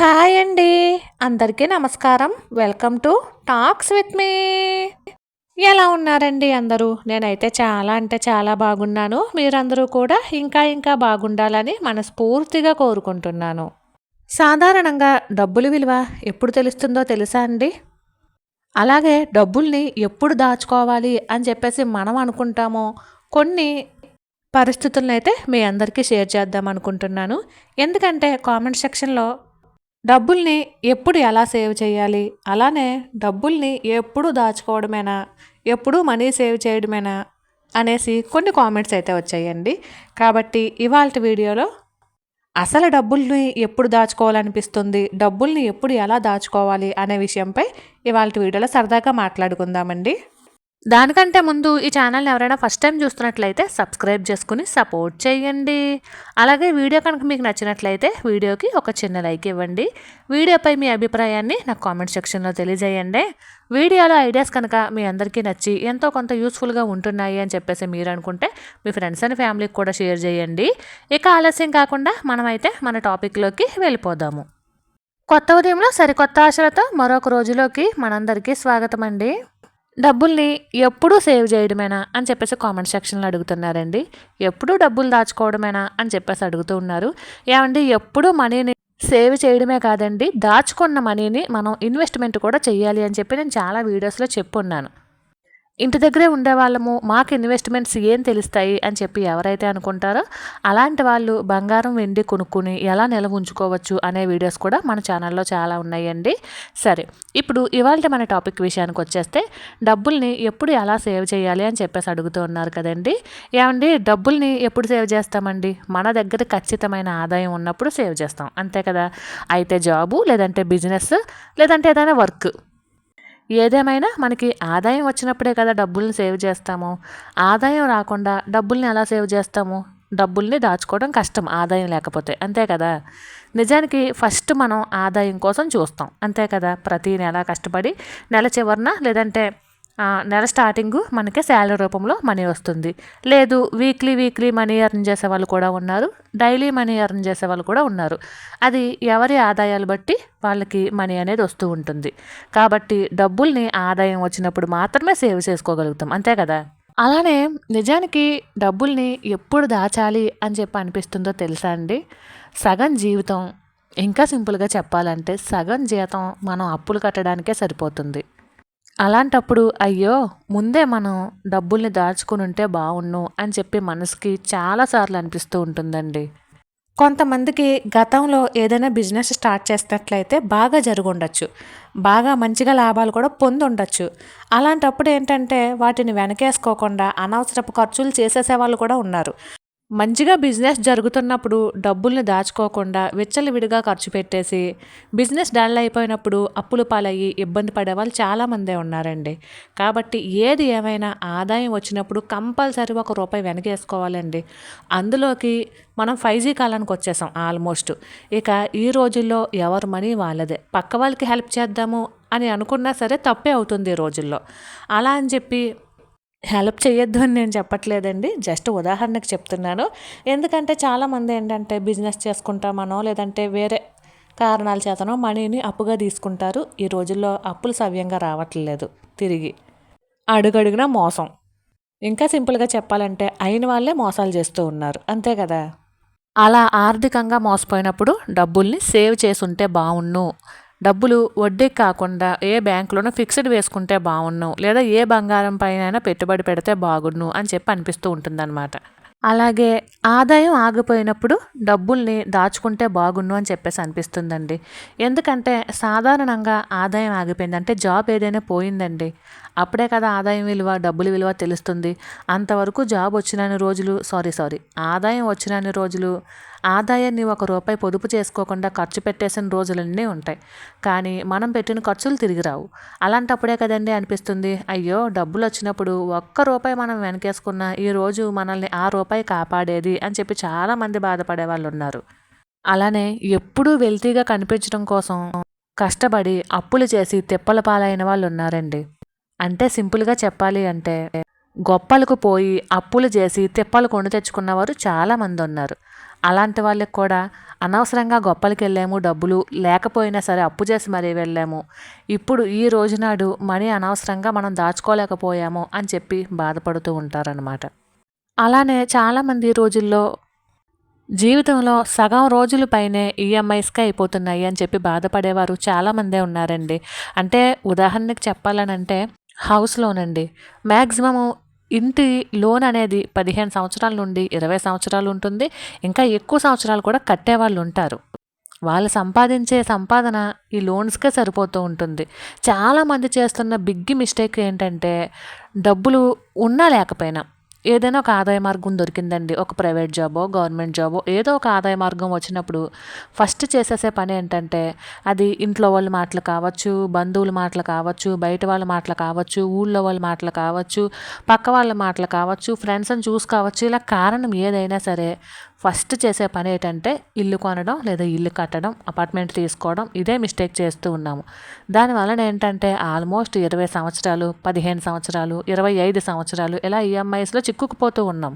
Hi అండి. అందరికీ నమస్కారం. Welcome to talks with me. ఎలా ఉన్నారండి అందరూ? నేనైతే చాలా అంటే చాలా బాగున్నాను. మీరందరూ కూడా ఇంకా ఇంకా బాగుండాలని మనస్ఫూర్తిగా కోరుకుంటున్నాను. సాధారణంగా డబ్బుల విలువ ఎప్పుడు తెలుస్తుందో తెలుసా అండి? అలాగే డబ్బుల్ని ఎప్పుడు దాచుకోవాలి అని చెప్పేసి మనం అనుకుంటామో కొన్ని పరిస్థితులను అయితే మీ అందరికీ షేర్ చేద్దాం అనుకుంటున్నాను. ఎందుకంటే కామెంట్ సెక్షన్లో డబ్బుల్ని ఎప్పుడు ఎలా సేవ్ చేయాలి? అలానే డబ్బుల్ని ఎప్పుడు దాచుకోవడమేనా? ఎప్పుడు మనీ సేవ్ చేయడమేనా? అనేసి కొన్ని కామెంట్స్ అయితే వచ్చాయండి. కాబట్టి ఇవాళ వీడియోలో అసలు డబ్బుల్ని ఎప్పుడు దాచుకోవాలనిపిస్తుంది? డబ్బుల్ని ఎప్పుడు ఎలా దాచుకోవాలి? అనే విషయంపై ఇవాళ వీడియోలో సరదాగా మాట్లాడుకుందామండి. దానికంటే ముందు ఈ ఛానల్ని ఎవరైనా ఫస్ట్ టైం చూస్తున్నట్లయితే సబ్స్క్రైబ్ చేసుకుని సపోర్ట్ చేయండి. అలాగే వీడియో కనుక మీకు నచ్చినట్లయితే వీడియోకి ఒక చిన్న లైక్ ఇవ్వండి. వీడియోపై మీ అభిప్రాయాన్ని నాకు కామెంట్ సెక్షన్లో తెలియజేయండి. వీడియోలో ఐడియాస్ కనుక మీ అందరికీ నచ్చి ఎంతో కొంత యూస్ఫుల్గా ఉంటున్నాయి అని చెప్పేసి మీరు అనుకుంటే మీ ఫ్రెండ్స్ అండ్ ఫ్యామిలీకి కూడా షేర్ చేయండి. ఇక ఆలస్యం కాకుండా మనమైతే మన టాపిక్లోకి వెళ్ళిపోదాము. కొత్త ఉదయంలో సరికొత్త ఆశలతో మరొక రోజులోకి మనందరికీ స్వాగతం అండి డబ్బుల్ని ఎప్పుడూ సేవ్ చేయడమేనా అని చెప్పేసి కామెంట్ సెక్షన్లో అడుగుతున్నారండి. ఎప్పుడూ డబ్బులు దాచుకోవడమేనా అని చెప్పేసి అడుగుతూ ఉన్నారు. ఏమండి ఎప్పుడూ మనీని సేవ్ చేయడమే కాదండి దాచుకున్న మనీని మనం ఇన్వెస్ట్మెంట్ కూడా చేయాలి అని చెప్పి నేను చాలా వీడియోస్లో చెప్పున్నాను. ఇంటి దగ్గరే ఉండేవాళ్ళము మాకు ఇన్వెస్ట్మెంట్స్ ఏం తెలుస్తాయి అని చెప్పి ఎవరైతే అనుకుంటారో అలాంటి వాళ్ళు బంగారం వెండి కొనుక్కుని ఎలా నిల్వ ఉంచుకోవచ్చు అనే వీడియోస్ కూడా మన ఛానల్లో చాలా ఉన్నాయండి. సరే ఇప్పుడు ఇవాళ మన టాపిక్ విషయానికి వచ్చేస్తే డబ్బుల్ని ఎప్పుడు ఎలా సేవ్ చేయాలి అని చెప్పేసి అడుగుతూ ఉన్నారు కదండి. ఏమండి డబ్బుల్ని ఎప్పుడు సేవ్ చేస్తామండి? మన దగ్గర ఖచ్చితమైన ఆదాయం ఉన్నప్పుడు సేవ్ చేస్తాం అంతే కదా? అయితే జాబు లేదంటే బిజినెస్ లేదంటే ఏదైనా వర్క్. ఏదేమైనా మనకి ఆదాయం వచ్చినప్పుడే కదా డబ్బుల్ని సేవ్ చేస్తాము. ఆదాయం రాకుండా డబ్బుల్ని ఎలా సేవ్ చేస్తాము? డబ్బుల్ని దాచుకోవడం కష్టం ఆదాయం లేకపోతే. అంతే కదా? నిజానికి ఫస్ట్ మనం ఆదాయం కోసం చూస్తాం. అంతే కదా? ప్రతి నెల కష్టపడి నెల చివరిన లేదంటే నెల స్టార్టింగ్ మనకి శాలరీ రూపంలో మనీ వస్తుంది. లేదు వీక్లీ వీక్లీ మనీ ఎర్న్ చేసే వాళ్ళు కూడా ఉన్నారు. డైలీ మనీ ఎర్న్ చేసే వాళ్ళు కూడా ఉన్నారు. అది ఎవరి ఆదాయాలు బట్టి వాళ్ళకి మనీ అనేది వస్తూ ఉంటుంది. కాబట్టి డబ్బుల్ని ఆదాయం వచ్చినప్పుడు మాత్రమే సేవ్ చేసుకోగలుగుతాం. అంతే కదా? అలానే నిజానికి డబ్బుల్ని ఎప్పుడు దాచాలి అని చెప్పి అనిపిస్తుందో తెలుసా అండి? సగం జీవితం ఇంకా సింపుల్గా చెప్పాలంటే సగం జీతం మనం అప్పులు కట్టడానికే సరిపోతుంది. అలాంటప్పుడు అయ్యో ముందే మనం డబ్బుల్ని దాచుకుని ఉంటే బాగుండు అని చెప్పి మనసుకి చాలాసార్లు అనిపిస్తూ ఉంటుందండి. కొంతమందికి గతంలో ఏదైనా బిజినెస్ స్టార్ట్ చేసినట్లయితే బాగా జరుగుండొచ్చు బాగా మంచిగా లాభాలు కూడా పొంది ఉండొచ్చు. అలాంటప్పుడు ఏంటంటే వాటిని వెనకేసుకోకుండా అనవసరపు ఖర్చులు చేసేసే వాళ్ళు కూడా ఉన్నారు. మంచిగా బిజినెస్ జరుగుతున్నప్పుడు డబ్బుల్ని దాచుకోకుండా విచ్చలవిడిగా ఖర్చు పెట్టేసి బిజినెస్ డల్ అయిపోయినప్పుడు అప్పులు పాలయ్యి ఇబ్బంది పడే వాళ్ళు చాలామందే ఉన్నారండి. కాబట్టి ఏది ఏమైనా ఆదాయం వచ్చినప్పుడు కంపల్సరీ ఒక రూపాయి వెనకేసుకోవాలండి. అందులోకి మనం ఫైవ్ జీ కాలానికి వచ్చేసాం ఆల్మోస్ట్. ఇక ఈ రోజుల్లో ఎవరి మనీ వాళ్ళదే. పక్క వాళ్ళకి హెల్ప్ చేద్దాము అని అనుకున్నా సరే తప్పే అవుతుంది ఈ రోజుల్లో. అలా అని చెప్పి హెల్ప్ చేయొద్దు అని నేను చెప్పట్లేదండి. జస్ట్ ఉదాహరణకు చెప్తున్నాను. ఎందుకంటే చాలామంది ఏంటంటే బిజినెస్ చేసుకుంటామనో లేదంటే వేరే కారణాల చేతనో మనీని అప్పుగా తీసుకుంటారు. ఈ రోజుల్లో అప్పులు సవ్యంగా రావట్లేదు తిరిగి. అడుగడుగున మోసం. ఇంకా సింపుల్గా చెప్పాలంటే అయిన వాళ్ళే మోసాలు చేస్తూ ఉన్నారు. అంతే కదా? అలా ఆర్థికంగా మోసపోయినప్పుడు డబ్బుల్ని సేవ్ చేసి ఉంటే బాగుండు డబ్బులు వడ్డీకి కాకుండా ఏ బ్యాంకులోనో ఫిక్స్డ్ వేసుకుంటే బాగుండు లేదా ఏ బంగారం పైన పెట్టుబడి పెడితే బాగుండు అని చెప్పి అనిపిస్తూ ఉంటుందన్నమాట. అలాగే ఆదాయం ఆగిపోయినప్పుడు డబ్బుల్ని దాచుకుంటే బాగుండు అని చెప్పేసి అనిపిస్తుందండి. ఎందుకంటే సాధారణంగా ఆదాయం ఆగిపోయింది అంటే జాబ్ ఏదైనా పోయిందండి. అప్పుడే కదా ఆదాయం విలువ డబ్బుల విలువ తెలుస్తుంది. అంతవరకు జాబ్ వచ్చినన్ని రోజులు సారీ సారీ ఆదాయం వచ్చినన్ని రోజులు ఆదాయాన్ని ఒక రూపాయి పొదుపు చేసుకోకుండా ఖర్చు పెట్టేసిన రోజులన్నీ ఉంటాయి. కానీ మనం పెట్టిన ఖర్చులు తిరిగి రావు. అలాంటప్పుడే కదండి అనిపిస్తుంది అయ్యో డబ్బులు వచ్చినప్పుడు ఒక్క రూపాయి మనం వెనకేసుకున్న ఈరోజు మనల్ని ఆ రూపాయి కాపాడేది అని చెప్పి చాలామంది బాధపడే వాళ్ళు ఉన్నారు. అలానే ఎప్పుడూ వెల్తీగా కనిపించడం కోసం కష్టపడి అప్పులు చేసి తిప్పల పాలైన వాళ్ళు ఉన్నారండి. అంటే సింపుల్గా చెప్పాలి అంటే గొప్పలకు పోయి అప్పులు చేసి తిప్పలు కొని తెచ్చుకున్నవారు చాలామంది ఉన్నారు. అలాంటి వాళ్ళకి కూడా అనవసరంగా గొప్పలకి వెళ్ళాము డబ్బులు లేకపోయినా సరే అప్పు చేసి మరీ వెళ్ళాము. ఇప్పుడు ఈ రోజునాడు మనీ అనవసరంగా మనం దాచుకోలేకపోయాము అని చెప్పి బాధపడుతూ ఉంటారనమాట అలానే చాలామంది రోజుల్లో జీవితంలో సగం రోజుల పైనే ఈఎంఐస్కే అయిపోతున్నాయి అని చెప్పి బాధపడేవారు చాలామందే ఉన్నారండి. అంటే ఉదాహరణకి చెప్పాలనంటే హౌస్ లోన్ అండి. మ్యాక్సిమము ఇంటి లోన్ అనేది పదిహేను సంవత్సరాల నుండి ఇరవై సంవత్సరాలు ఉంటుంది. ఇంకా ఎక్కువ సంవత్సరాలు కూడా కట్టేవాళ్ళు ఉంటారు. వాళ్ళు సంపాదించే సంపాదన ఈ లోన్స్కే సరిపోతూ ఉంటుంది. చాలామంది చేస్తున్న బిగ్ మిస్టేక్ ఏంటంటే డబ్బులు ఉన్నా లేకపోయినా ఏదైనా ఒక ఆదాయ మార్గం దొరికిందండి. ఒక ప్రైవేట్ జాబో గవర్నమెంట్ జాబో ఏదో ఒక ఆదాయ మార్గం వచ్చినప్పుడు ఫస్ట్ చేసేసే పని ఏంటంటే అది ఇంట్లో వాళ్ళ మాటలు కావచ్చు బంధువుల మాటలు కావచ్చు బయట వాళ్ళ మాటలు కావచ్చు ఊళ్ళో వాళ్ళ మాటలు కావచ్చు పక్క వాళ్ళ మాటలు కావచ్చు ఫ్రెండ్స్ని చూసి కావచ్చు ఇలా కారణం ఏదైనా సరే ఫస్ట్ చేసే పని ఏంటంటే ఇల్లు కొనడం లేదా ఇల్లు కట్టడం అపార్ట్మెంట్ తీసుకోవడం ఇదే మిస్టేక్ చేస్తూ ఉన్నాము. దానివలన ఏంటంటే ఆల్మోస్ట్ ఇరవై సంవత్సరాలు పదిహేను సంవత్సరాలు ఇరవై ఐదు సంవత్సరాలు ఇలా ఈఎంఐస్లో చిక్కుకుపోతూ ఉన్నాం.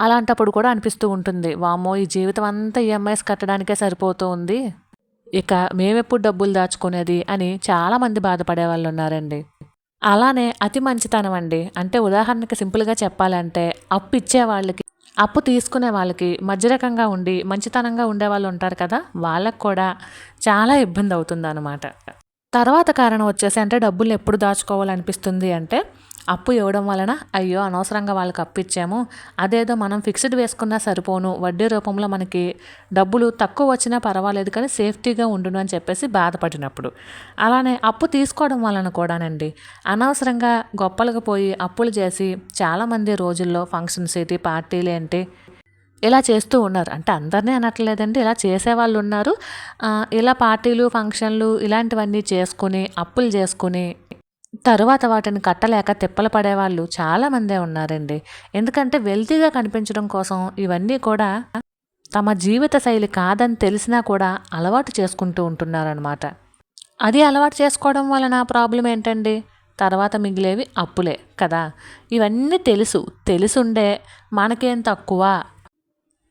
అలాంటప్పుడు కూడా అనిపిస్తూ ఉంటుంది వామో ఈ జీవితం అంతా ఈఎంఐస్ కట్టడానికే సరిపోతూ ఉంది. ఇక మేమెప్పుడు డబ్బులు దాచుకునేది అని చాలామంది బాధపడే వాళ్ళు ఉన్నారండి. అలానే అతి మంచితనం అండి. అంటే ఉదాహరణకి సింపుల్గా చెప్పాలంటే అప్పు ఇచ్చే వాళ్ళకి అప్పు తీసుకునే వాళ్ళకి మధ్యరకంగా ఉండి మంచితనంగా ఉండే వాళ్ళు ఉంటారు కదా వాళ్ళకు కూడా చాలా ఇబ్బంది అవుతుంది అనమాట తర్వాత కారణం వచ్చేసి అంటే డబ్బులు ఎప్పుడు దాచుకోవాలనిపిస్తుంది అంటే అప్పు ఇవ్వడం వలన అయ్యో అనవసరంగా వాళ్ళకి అప్పు ఇచ్చాము. అదేదో మనం ఫిక్స్డ్ వేసుకున్నా సరిపోను. వడ్డీ రూపంలో మనకి డబ్బులు తక్కువ వచ్చినా పర్వాలేదు కానీ సేఫ్టీగా ఉండును అని చెప్పేసి బాధపడినప్పుడు. అలానే అప్పు తీసుకోవడం వలన కూడానండి అనవసరంగా గొప్పలకు పోయి అప్పులు చేసి చాలామంది రోజుల్లో ఫంక్షన్స్ ఏంటి పార్టీలు ఏంటి ఇలా చేస్తూ ఉన్నారు. అంటే అందరినీ అనట్లేదండి ఇలా చేసేవాళ్ళు ఉన్నారు. ఇలా పార్టీలు ఫంక్షన్లు ఇలాంటివన్నీ చేసుకుని అప్పులు చేసుకుని తరువాత వాటిని కట్టలేక తిప్పలు పడేవాళ్ళు చాలామందే ఉన్నారండి. ఎందుకంటే వెల్తీగా కనిపించడం కోసం ఇవన్నీ కూడా తమ జీవిత శైలి కాదని తెలిసినా కూడా అలవాటు చేసుకుంటూ ఉంటున్నారనమాట అది అలవాటు చేసుకోవడం వలన ప్రాబ్లం ఏంటండి? తర్వాత మిగిలేవి అప్పులే కదా? ఇవన్నీ తెలుసు. తెలుసుండే మనకేం తక్కువ?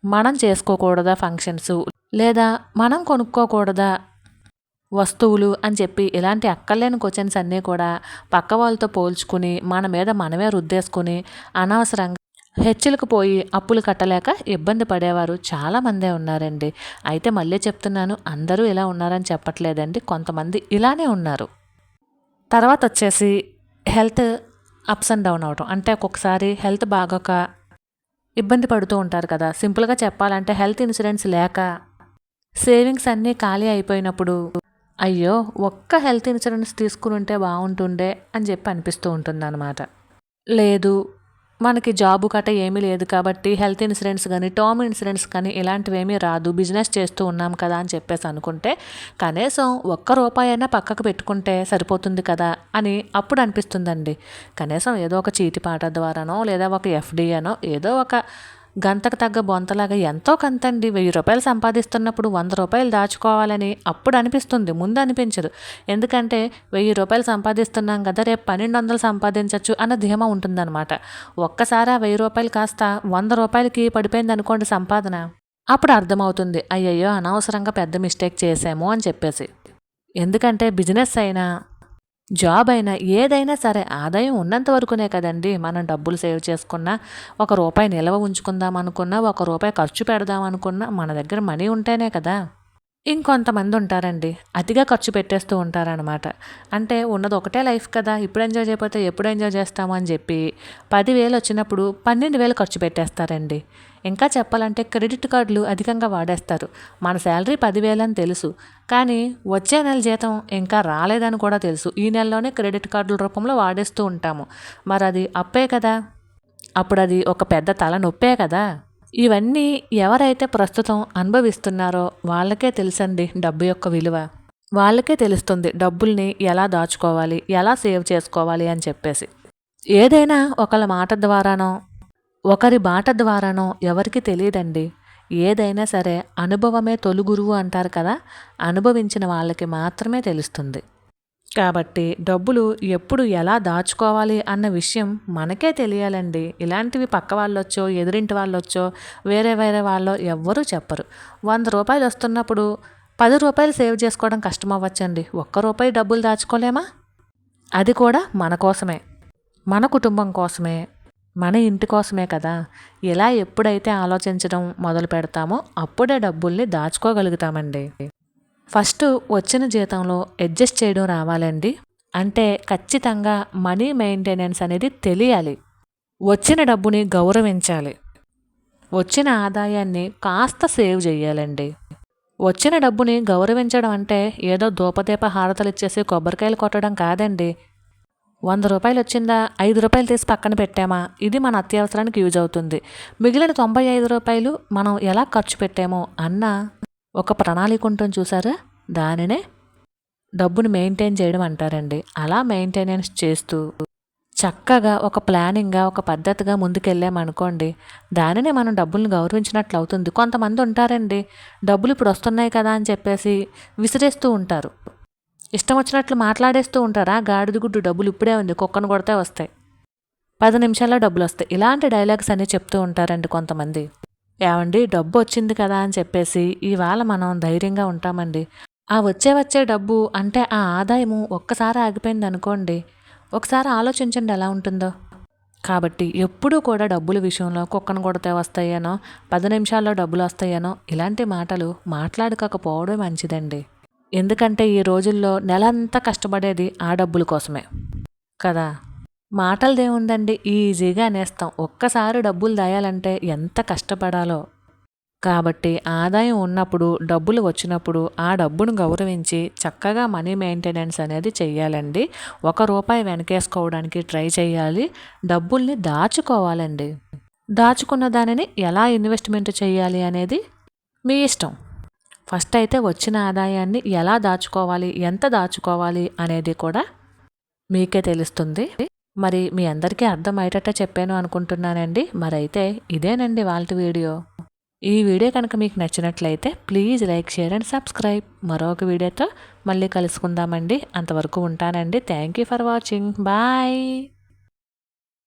మనం చేసుకోకూడదా ఫంక్షన్స్? లేదా మనం కొనుక్కోకూడదా? వస్తువులు అని చెప్పి ఇలాంటి అక్కర్లేని క్వశ్చన్స్ అన్నీ కూడా పక్క వాళ్ళతో పోల్చుకుని మన మీద మనమే రుద్దేసుకుని అనవసరంగా హెచ్చులకు పోయి అప్పులు కట్టలేక ఇబ్బంది పడేవారు చాలామందే ఉన్నారండి. అయితే మళ్ళీ చెప్తున్నాను అందరూ ఇలా ఉన్నారని చెప్పట్లేదండి. కొంతమంది ఇలానే ఉన్నారు. తర్వాత వచ్చేసి హెల్త్ అప్స్ అండ్ డౌన్ అవ్వటం అంటే ఒక్కొక్కసారి హెల్త్ బాగోక ఇబ్బంది పడుతూ ఉంటారు కదా. సింపుల్గా చెప్పాలంటే హెల్త్ ఇన్సూరెన్స్ లేక సేవింగ్స్ అన్నీ ఖాళీ అయిపోయినప్పుడు అయ్యో ఒక్క హెల్త్ ఇన్సూరెన్స్ తీసుకుని ఉంటే బాగుంటుండే అని చెప్పి అనిపిస్తూ ఉంటుంది లేదు మనకి జాబు కట్ట ఏమీ లేదు కాబట్టి హెల్త్ ఇన్సూరెన్స్ కానీ టర్మ్ ఇన్సూరెన్స్ కానీ ఇలాంటివి ఏమీ రాదు. బిజినెస్ చేస్తూ ఉన్నాం కదా అని చెప్పేసి అనుకుంటే కనీసం ఒక్క రూపాయి అయినా పక్కకు పెట్టుకుంటే సరిపోతుంది కదా అని అప్పుడు అనిపిస్తుందండి. కనీసం ఏదో ఒక చీటిపాట ద్వారానో లేదా ఒక ఎఫ్డీ అనో ఏదో ఒక గంతకు తగ్గ బొంతలాగా ఎంతో కంతండి. వెయ్యి రూపాయలు సంపాదిస్తున్నప్పుడు వంద రూపాయలు దాచుకోవాలని అప్పుడు అనిపిస్తుంది. ముందు అనిపించదు. ఎందుకంటే వెయ్యి రూపాయలు సంపాదిస్తున్నాం కదా రేపు పన్నెండు వందలు సంపాదించవచ్చు అన్న ధీమా ఉంటుందన్నమాట. ఒక్కసారి ఆ వెయ్యి రూపాయలు కాస్త వంద రూపాయలకి పడిపోయింది అనుకోండి సంపాదన. అప్పుడు అర్థమవుతుంది. అయ్యయ్యో అనవసరంగా పెద్ద మిస్టేక్ చేసాము అని చెప్పేసి. ఎందుకంటే బిజినెస్ అయినా జాబ్ అయినా ఏదైనా సరే ఆదాయం ఉన్నంత వరకునే కదండి. మనం డబ్బులు సేవ్ చేసుకున్నా ఒక రూపాయి నిల్వ ఉంచుకుందాం అనుకున్నా ఒక రూపాయి ఖర్చు పెడదాం అనుకున్నా మన దగ్గర మనీ ఉంటేనే కదా. ఇంకొంతమంది ఉంటారండి. అతిగా ఖర్చు పెట్టేస్తూ ఉంటారనమాట అంటే ఉన్నది ఒకటే లైఫ్ కదా. ఇప్పుడు ఎంజాయ్ చేయకపోతే ఎప్పుడు ఎంజాయ్ చేస్తాము అని చెప్పి పదివేలు వచ్చినప్పుడు పన్నెండు వేలు ఖర్చు పెట్టేస్తారండి. ఇంకా చెప్పాలంటే క్రెడిట్ కార్డులు అధికంగా వాడేస్తారు. మన శాలరీ పదివేలు అని తెలుసు. కానీ వచ్చే నెల జీతం ఇంకా రాలేదని కూడా తెలుసు. ఈ నెలలోనే క్రెడిట్ కార్డుల రూపంలో వాడేస్తూ ఉంటాము. మరి అది అప్పే కదా? అప్పుడు అది ఒక పెద్ద తలనొప్పే కదా? ఇవన్నీ ఎవరైతే ప్రస్తుతం అనుభవిస్తున్నారో వాళ్ళకే తెలుసండి డబ్బు యొక్క విలువ. వాళ్ళకే తెలుస్తుంది డబ్బుల్ని ఎలా దాచుకోవాలి ఎలా సేవ్ చేసుకోవాలి అని చెప్పేసి. ఏదైనా ఒకళ్ళ మాట ద్వారానో ఒకరి బాట ద్వారానో ఎవరికి తెలియదండి. ఏదైనా సరే అనుభవమే తొలుగురువు అంటారు కదా అనుభవించిన వాళ్ళకి మాత్రమే తెలుస్తుంది. కాబట్టి డబ్బులు ఎప్పుడు ఎలా దాచుకోవాలి అన్న విషయం మనకే తెలియాలండి. ఇలాంటివి పక్క వాళ్ళొచ్చో ఎదురింటి వాళ్ళొచ్చో వేరే వేరే వాళ్ళో ఎవ్వరూ చెప్పరు. వంద రూపాయలు వస్తున్నప్పుడు పది రూపాయలు సేవ్ చేసుకోవడం కష్టం అవ్వచ్చండి ఒక్క రూపాయి డబ్బులు దాచుకోలేమా? అది కూడా మన కోసమే. మన కుటుంబం కోసమే. మన ఇంటి కోసమే కదా. ఇలా ఎప్పుడైతే ఆలోచించడం మొదలు పెడతామో అప్పుడే డబ్బుల్ని దాచుకోగలుగుతామండి. ఫస్ట్ వచ్చిన జీతంలో అడ్జస్ట్ చేయడం రావాలండి. అంటే ఖచ్చితంగా మనీ మెయింటెనెన్స్ అనేది తెలియాలి. వచ్చిన డబ్బుని గౌరవించాలి. వచ్చిన ఆదాయాన్ని కాస్త సేవ్ చేయాలండి. వచ్చిన డబ్బుని గౌరవించడం అంటే ఏదో దూపదీప హారతలు ఇచ్చేసి కొబ్బరికాయలు కొట్టడం కాదండి. వంద రూపాయలు వచ్చిందా? ఐదు రూపాయలు తీసి పక్కన పెట్టామా? ఇది మన అత్యవసరానికి యూజ్ అవుతుంది. మిగిలిన తొంభై ఐదు రూపాయలు మనం ఎలా ఖర్చు పెట్టామో అన్న ఒక ప్రణాళిక ఉంటుంది చూసారా? దానినే డబ్బుని మెయింటైన్ చేయడం అంటారండి. అలా మెయింటెనెన్స్ చేస్తూ చక్కగా ఒక ప్లానింగ్గా ఒక పద్ధతిగా ముందుకెళ్ళామనుకోండి దానినే మనం డబ్బుల్ని గౌరవించినట్లు అవుతుంది. కొంతమంది ఉంటారండి డబ్బులు ఇప్పుడు వస్తున్నాయి కదా అని చెప్పేసి విసిరేస్తూ ఉంటారు. ఇష్టం వచ్చినట్లు మాట్లాడేస్తూ ఉంటారా. గాడిద గుడ్డు డబ్బులు ఇప్పుడే ఉంది. కుక్కను కొడితే వస్తాయి. పది నిమిషాల్లో డబ్బులు వస్తాయి. ఇలాంటి డైలాగ్స్ అన్నీ చెప్తూ ఉంటారండి కొంతమంది. ఏమండి డబ్బు వచ్చింది కదా అని చెప్పేసి ఇవాళ మనం ధైర్యంగా ఉంటామండి. ఆ వచ్చే వచ్చే డబ్బు అంటే ఆ ఆదాయము ఒక్కసారి ఆగిపోయింది అనుకోండి ఒకసారి ఆలోచించండి ఎలా ఉంటుందో. కాబట్టి ఎప్పుడూ కూడా డబ్బుల విషయంలో కుక్కను కొడితే వస్తాయేనో పది నిమిషాల్లో డబ్బులు వస్తాయేనో ఇలాంటి మాటలు మాట్లాడకపోవడం మంచిదండి. ఎందుకంటే ఈ రోజుల్లో నెలంతా కష్టపడేది ఆ డబ్బుల కోసమే. కదా? మాటలదేముందండి ఈజీగా అనేస్తాం. ఒక్కసారి డబ్బులు దాయాలంటే ఎంత కష్టపడాలో. కాబట్టి ఆదాయం ఉన్నప్పుడు డబ్బులు వచ్చినప్పుడు ఆ డబ్బును గౌరవించి చక్కగా మనీ మెయింటెనెన్స్ అనేది చేయాలండి ఒక రూపాయి వెనకేసుకోవడానికి ట్రై చేయాలి డబ్బుల్ని దాచుకోవాలండి. దాచుకున్న దానిని ఎలా ఇన్వెస్ట్మెంట్ చేయాలి అనేది మీ ఇష్టం. ఫస్ట్ అయితే వచ్చిన ఆదాయాన్ని ఎలా దాచుకోవాలి ఎంత దాచుకోవాలి అనేది కూడా మీకే తెలుస్తుంది. మరి మీ అందరికీ అర్థమయ్యేటట్టే చెప్పాను అనుకుంటున్నానండి. మరైతే ఇదేనండి వాళ్ళ వీడియో. ఈ వీడియో కనుక మీకు నచ్చినట్లయితే please like share and subscribe. మరొక వీడియోతో మళ్ళీ కలుసుకుందామండి. అంతవరకు ఉంటానండి. Thank you for watching. Bye.